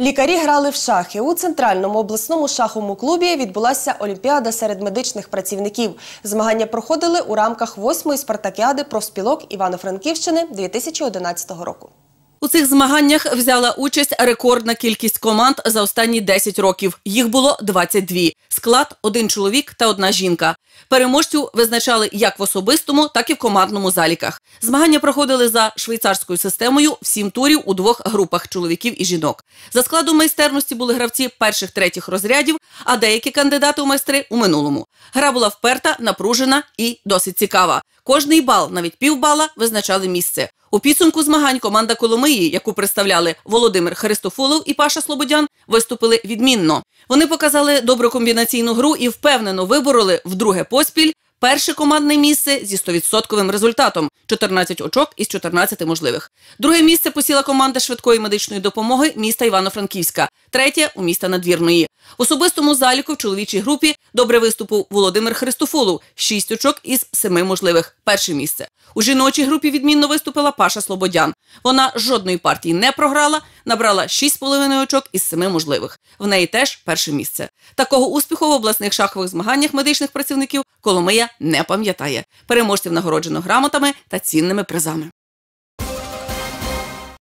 Лікарі грали в шахи. У центральному обласному шаховому клубі відбулася олімпіада серед медичних працівників. Змагання проходили у рамках восьмої спартакіади профспілок Івано-Франківщини 2011 року. У цих змаганнях взяла участь рекордна кількість команд за останні 10 років. Їх було 22. Склад – один чоловік та одна жінка. Переможців визначали як в особистому, так і в командному заліках. Змагання проходили за швейцарською системою в сім турів у двох групах чоловіків і жінок. За складом майстерності були гравці перших третіх розрядів, а деякі кандидати у майстри у минулому. Гра була вперта, напружена і досить цікава. Кожний бал, навіть півбала, визначали місце. У підсумку змагань команда Коломиї, яку представляли Володимир Христофулов і Паша Слободян, виступили відмінно. Вони показали добру комбінаційну гру і впевнено вибороли вдруге поспіль перше командне місце зі 100% результатом 14 очок із 14 можливих. Друге місце посіла команда швидкої медичної допомоги міста Івано-Франківська, третє у міста Надвірної. В особистому заліку в чоловічій групі добре виступив Володимир Христофулов, 6 очок із 7 можливих. Перше місце. У жіночій групі відмінно виступила Паша Слободян. Вона жодної партії не програла, набрала 6,5 очок із 7 можливих. В неї теж перше місце. Такого успіху в обласних шахових змаганнях медичних працівників Коломия не пам'ятає. Переможців нагороджено грамотами та цінними призами.